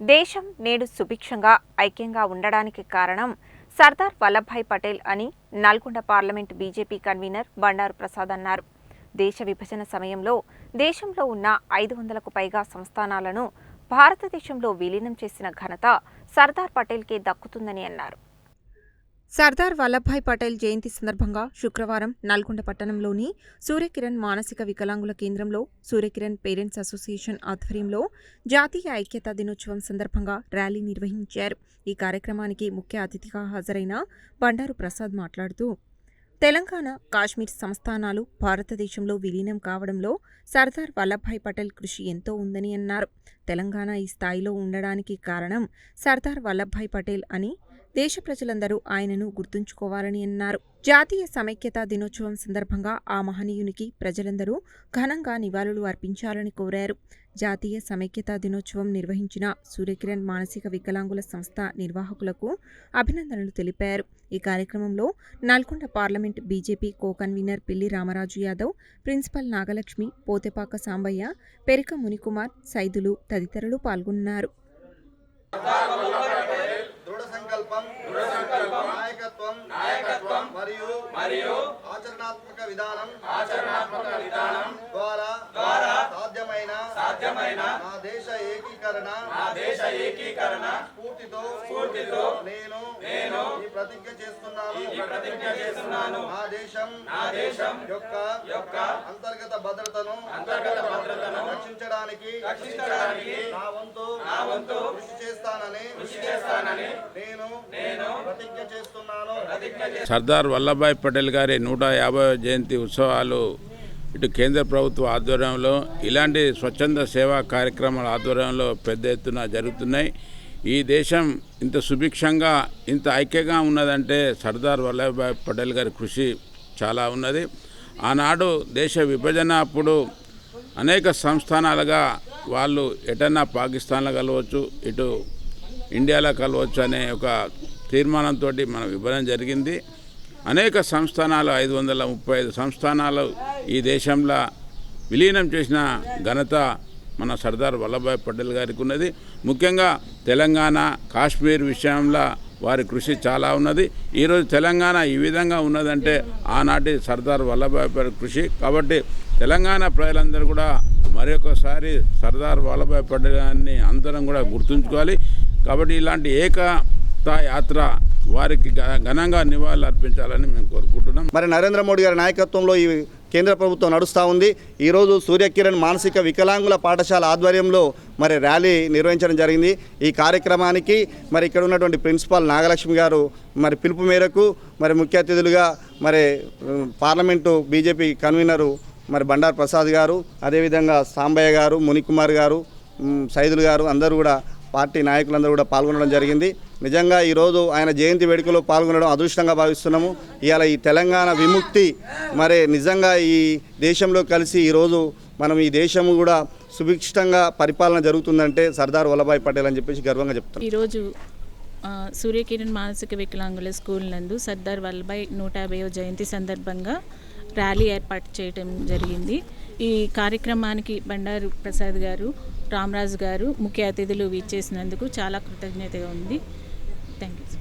దేశం నేడు సుభిక్షంగా ఐక్యంగా ఉండడానికి కారణం సర్దార్ వల్లభాయ్ పటేల్ అని Nalgonda parliament BJP convener Bandaru Prasad అన్నారు. దేశ విభజన సమయంలో దేశంలో ఉన్న ఐదు వందలకు పైగా సంస్థానాలను భారతదేశంలో విలీనం చేసిన ఘనత సర్దార్ పటేల్కే దక్కుతుందని అన్నారు. సర్దార్ వల్లభాయ్ పటేల్ జయంతి సందర్భంగా శుక్రవారం నల్గొండ పట్టణంలోని సూర్యకిరణ్ మానసిక వికలాంగుల కేంద్రంలో సూర్యకిరణ్ పేరెంట్స్ అసోసియేషన్ ఆధ్వర్యంలో జాతీయ ఐక్యతా దినోత్సవం సందర్భంగా ర్యాలీ నిర్వహించారు. ఈ కార్యక్రమానికి ముఖ్య అతిథిగా హాజరైన బండారు ప్రసాద్ మాట్లాడుతూ తెలంగాణ కాశ్మీర్ సంస్థానాలు భారతదేశంలో విలీనం కావడంలో సర్దార్ వల్లభాయ్ పటేల్ కృషి ఎంతో ఉందని అన్నారు. తెలంగాణ ఈ స్థాయిలో ఉండడానికి కారణం సర్దార్ వల్లభాయ్ పటేల్ అని దేశ ప్రజలందరూ ఆయనను గుర్తుంచుకోవాలని అన్నారు. జాతీయ సమైక్యతా దినోత్సవం సందర్భంగా ఆ మహనీయునికి ప్రజలందరూ ఘనంగా నివాళులు అర్పించాలని కోరారు. జాతీయ సమైక్యతా దినోత్సవం నిర్వహించిన సూర్యకిరణ్ మానసిక వికలాంగుల సంస్థ నిర్వాహకులకు అభినందనలు తెలిపారు. ఈ కార్యక్రమంలో Nalgonda parliament BJP co convener Pilli Ramaraju Yadav principal Nagalakshmi Pothepaka Sambaiah Perika Munikumar Saidulu తదితరులు పాల్గొన్నారు. నాయకత్వం నాయకత్వం మరియు మరియు ఆచరణాత్మక విధానం ఆచరణాత్మక విధానం ద్వారా ద్వారా సాధ్యమైన సాధ్యమైన నా దేశ ఏకీకరణ నా దేశ ఏకీకరణ స్ఫూర్తితో స్ఫూర్తితో నేను నేను ఈ ప్రతిజ్ఞ చేస్తున్నాను. ఈ ప్రతిజ్ఞ చేస్తున్నాను. నా దేశం నా దేశం యొక్క యొక్క అంతర్గత భద్రతను అంతర్గత భద్రతను రక్షించడానికి రక్షించడానికి నా వంతు నా వంతు కృషి చేస్తానని కృషి చేస్తానని నేను సర్దార్ వల్లభాయ్ పటేల్ గారి నూట యాభై జయంతి ఉత్సవాలు ఇటు కేంద్ర ప్రభుత్వ ఆధ్వర్యంలో ఇలాంటి స్వచ్ఛంద సేవా కార్యక్రమాల ఆధ్వర్యంలో పెద్ద ఎత్తున జరుగుతున్నాయి. ఈ దేశం ఇంత సుభిక్షంగా ఇంత ఐక్యంగా ఉన్నదంటే సర్దార్ వల్లభాయ్ పటేల్ గారి కృషి చాలా ఉన్నది. ఆనాడు దేశ విభజన అప్పుడు అనేక సంస్థానాలుగా వాళ్ళు ఎటన్నా పాకిస్తాన్లో కలవచ్చు ఇటు ఇండియాలో కలవచ్చు అనే ఒక తీర్మానంతో మన విభజన జరిగింది. అనేక సంస్థానాలు ఐదు వందల ముప్పై ఐదు సంస్థానాలు ఈ దేశంలో విలీనం చేసిన ఘనత మన సర్దార్ వల్లభాయ్ పటేల్ గారికి ఉన్నది. ముఖ్యంగా తెలంగాణ కాశ్మీర్ విషయంలో వారి కృషి చాలా ఉన్నది. ఈరోజు తెలంగాణ ఈ విధంగా ఉన్నదంటే ఆనాటి సర్దార్ వల్లభాయ్ పటేల్ కృషి. కాబట్టి తెలంగాణ ప్రజలందరూ కూడా మరొకసారి సర్దార్ వల్లభాయ్ పటేల్ గారిని అందరం కూడా గుర్తుంచుకోవాలి. కాబట్టి ఇలాంటి ఏక ఏకతా యాత్ర వారికి ఘనంగా నివాళులు అర్పించాలని మేము కోరుకుంటున్నాం. మరి నరేంద్ర మోడీ గారి నాయకత్వంలో ఈ కేంద్ర ప్రభుత్వం నడుస్తూ ఉంది. ఈరోజు సూర్యకిరణ్ మానసిక వికలాంగుల పాఠశాల ఆధ్వర్యంలో మరి ర్యాలీ నిర్వహించడం జరిగింది. ఈ కార్యక్రమానికి మరి ఇక్కడ ఉన్నటువంటి ప్రిన్సిపాల్ నాగలక్ష్మి గారు మరి పిలుపు మేరకు మరి ముఖ్య అతిథులుగా మరి పార్లమెంటు బీజేపీ కన్వీనరు మరి బండారు ప్రసాద్ గారు అదేవిధంగా సాంబయ్య గారు మునికుమార్ గారు సైదులు గారు అందరూ కూడా పార్టీ నాయకులందరూ కూడా పాల్గొనడం జరిగింది. నిజంగా ఈరోజు ఆయన జయంతి వేడుకలో పాల్గొనడం అదృష్టంగా భావిస్తున్నాము. ఇవాళ ఈ తెలంగాణ విముక్తి మరి నిజంగా ఈ దేశంలో కలిసి ఈరోజు మనం ఈ దేశం కూడా సుభిక్షంగా పరిపాలన జరుగుతుందంటే సర్దార్ వల్లభాయ్ పటేల్ అని చెప్పేసి గర్వంగా చెప్తున్నాం. ఈరోజు సూర్యకిరణ్ మానసిక వికలాంగుల స్కూల్ నందు సర్దార్ వల్లభాయ్ నూట యాభైవ జయంతి సందర్భంగా ర్యాలీ ఏర్పాటు చేయడం జరిగింది. ఈ కార్యక్రమానికి బండారు ప్రసాద్ గారు రామరాజు గారు ముఖ్య అతిథులు వీచేసినందుకు చాలా కృతజ్ఞతగా ఉంది. Thank you.